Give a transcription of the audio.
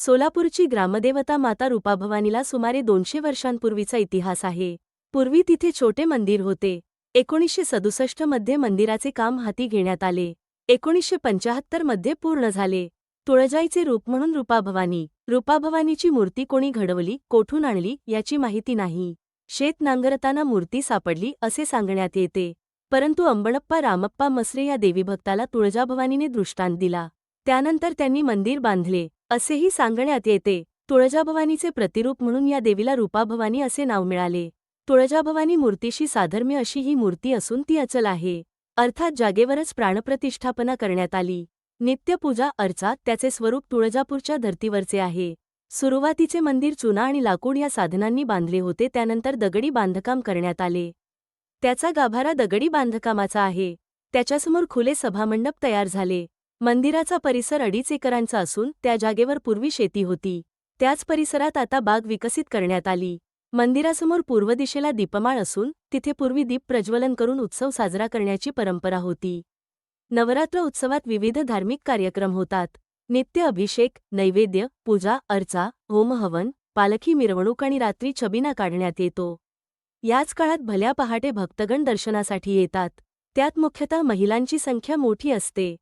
सोलापूरची ग्रामदेवता माता रूपाभवानीला सुमारे दोनशे वर्षांपूर्वीचा इतिहास आहे. पूर्वी तिथे छोटे मंदिर होते. एकोणीसशे सदुसष्टमध्ये मंदिराचे काम हाती घेण्यात आले. एकोणीसशे पंचाहत्तरमध्ये पूर्ण झाले. तुळजाईचे रूप म्हणून रूपाभवानी. रूपाभवानीची मूर्ती कोणी घडवली कोठून आणली याची माहिती नाही. शेत नांगरताना मूर्ती सापडली असे सांगण्यात येते. परंतु अंबणप्पा रामप्पा मसरे या देवीभक्ताला तुळजाभवानीने दृष्टांत दिला. त्यानंतर त्यांनी मंदिर बांधले. असेही सांगण्यात येते तुळजाभवानीचे प्रतिरूप म्हणून या देवीला रूपाभवानी असे नाव मिळाले. तुळजाभवानी मूर्तीशी साधर्म्य अशी ही मूर्ती असून ती अचल आहे. अर्थात जागेवरच प्राणप्रतिष्ठापना करण्यात आली. नित्यपूजा अर्चा त्याचे स्वरूप तुळजापूरच्या धर्तीवरचे आहे. सुरुवातीचे मंदिर चुना आणि लाकूड या साधनांनी बांधले होते त्यानंतर दगडी बांधकाम करण्यात आले. त्याचा गाभारा दगडी बांधकामाचा आहे. त्याच्यासमोर खुले सभामंडप तयार झाले. मंदिराचा परिसर अडीच एकरांचा असून त्या जागेवर पूर्वी शेती होती. त्याच परिसरात आता बाग विकसित करण्यात आली. मंदिरासमोर पूर्व दिशेला दीपमाळ असून तिथे पूर्वी दीप प्रज्वलन करून उत्सव साजरा करण्याची परंपरा होती. नवरात्र उत्सवात विविध धार्मिक कार्यक्रम होतात. नित्य अभिषेक नैवेद्य पूजा अर्चा होमहवन पालखी मिरवणूक आणि रात्री छबिना काढण्यात येतो. याच काळात भल्या पहाटे भक्तगण दर्शनासाठी येतात. त्यात मुख्यतः महिलांची संख्या मोठी असते.